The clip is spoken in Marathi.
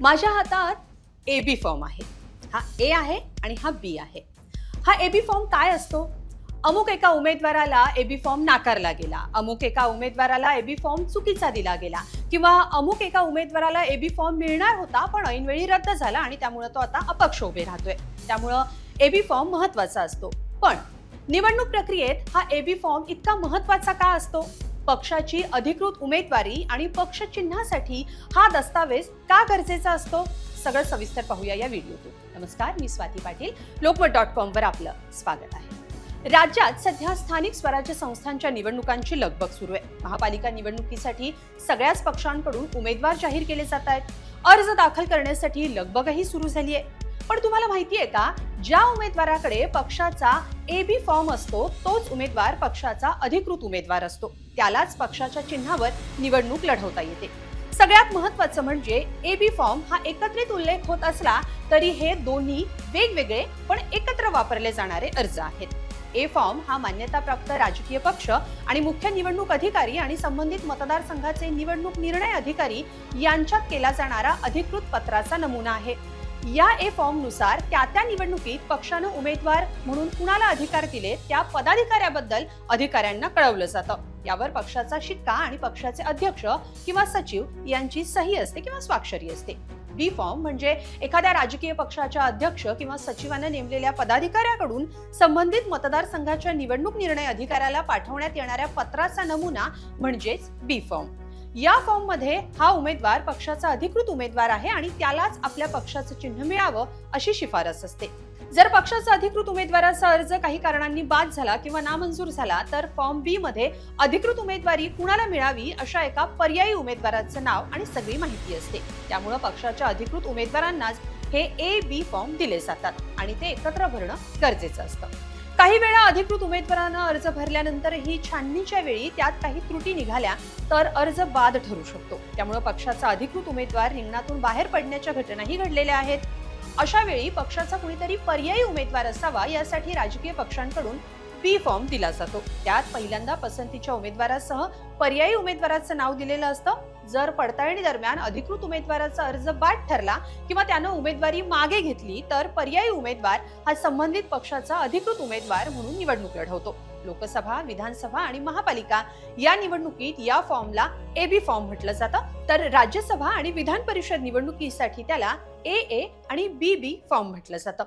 माझ्या हातात ए बी फॉर्म आहे. हा ए आहे आणि हा बी आहे. हा ए बी फॉर्म काय असतो? अमुक एका उमेदवाराला ए बी फॉर्म नाकारला गेला. अमुक एका उमेदवाराला ए बी फॉर्म चुकीचा दिला गेला. किंवा अमुक एका उमेदवाराला ए बी फॉर्म मिळणार होता पण ऐनवेळी रद्द झाला आणि त्यामुळं तो आता अपक्ष उभे राहतोय. त्यामुळं ए बी फॉर्म महत्त्वाचा असतो. पण निवडणूक प्रक्रियेत हा ए बी फॉर्म इतका महत्त्वाचा का असतो? पक्षाची अधिकृत उमेदवारी आणि पक्ष चिन्हासाठी हा दस्तावेज का गरजेचा असतो? सगळं सविस्तर पाहूया या व्हिडिओतून. नमस्कार मी स्वाती पाटील. लोकमत डॉट कॉमवर आपलं स्वागत आहे. राज्यात सध्या स्थानिक स्वराज्य संस्थांच्या निवडणुकांची लगबग सुरू आहे. महापालिका निवडणुकीसाठी सगळ्याच पक्षांकडून उमेदवार जाहीर केले जात आहेत. अर्ज दाखल करण्यासाठी लगबगही सुरू झाली आहे पण तुम्हाला माहिती आहे का ज्या उमेदवाराकडे पक्षाचा ए बी फॉर्म असतो तोच उमेदवार पक्षाचा अधिकृत उमेदवार असतो. त्यालाच पक्षाच्या चिन्हावर निवडणूक लढवता येते. सगळ्यात महत्वाचं म्हणजे ए बी फॉर्म हा एकत्रित उल्लेख होत असला तरी हे दोन्ही वेगवेगळे पण एकत्र वापरले जाणारे अर्ज आहेत. ए फॉर्म हा मान्यताप्राप्त राजकीय पक्ष आणि मुख्य निवडणूक अधिकारी आणि संबंधित मतदारसंघाचे निवडणूक निर्णय अधिकारी यांच्यात केला जाणारा अधिकृत पत्राचा नमुना आहे. या ए फॉर्मनुसार त्या त्या निवडणुकीत पक्षानं उमेदवार म्हणून कुणाला अधिकार दिले त्या पदाधिकाऱ्याबद्दल अधिकाऱ्यांना कळवलं जातं. यावर पक्षाचा शिक्का आणि पक्षाचे अध्यक्ष किंवा सचिव यांची सही असते किंवा स्वाक्षरी असते. बी फॉर्म म्हणजे एखाद्या राजकीय पक्षाच्या अध्यक्ष किंवा सचिवानं नेमलेल्या पदाधिकाऱ्याकडून संबंधित मतदारसंघाच्या निवडणूक निर्णय अधिकाऱ्याला पाठवण्यात येणाऱ्या पत्राचा नमुना म्हणजेच बी फॉर्म या फॉर्ममध्ये हा उमेदवार पक्षाचा अधिकृत उमेदवार आहे आणि त्यालाच आपल्या पक्षाचं चिन्ह मिळावं अशी शिफारस असते. जर पक्षाचा अधिकृत उमेदवाराचा अर्ज काही कारणांनी बाद झाला किंवा नामंजूर झाला तर फॉर्म बी मध्ये अधिकृत उमेदवारी कुणाला मिळावी अशा एका पर्यायी उमेदवाराचं नाव आणि सगळी माहिती असते. त्यामुळं पक्षाच्या अधिकृत उमेदवारांनाच हे ए बी फॉर्म दिले जातात आणि ते एकत्र भरणं गरजेचं असतं. काही वेळा अधिकृत उमेदवारानं अर्ज भरल्यानंतरही छाननीच्या वेळी त्यात काही त्रुटी निघाल्या तर अर्ज बाद ठरू शकतो. त्यामुळे पक्षाचा अधिकृत उमेदवार रिंगणातून बाहेर पडण्याच्या घटनाही घडलेल्या आहेत. अशा वेळी पक्षाचा कुणीतरी पर्यायी उमेदवार असावा यासाठी राजकीय पक्षांकडून बी फॉर्म दिला जातो. त्यात पहिल्यांदा पसंतीच्या उमेदवारासह पर्यायी उमेदवाराचं नाव दिलेलं असतं. जर पडताळणी दरम्यान अधिकृत उमेदवाराचा अर्ज बाद ठरला किंवा त्यानं उमेदवारी मागे घेतली तर पर्यायी उमेदवार हा संबंधित पक्षाचा अधिकृत उमेदवार म्हणून निवडणूक लढवतो. लोकसभा विधानसभा आणि महापालिका या निवडणुकीत या फॉर्मला ए बी फॉर्म म्हटलं जातं. तर राज्यसभा आणि विधान परिषद निवडणुकीसाठी त्याला ए ए आणि बी बी फॉर्म म्हटलं जातं.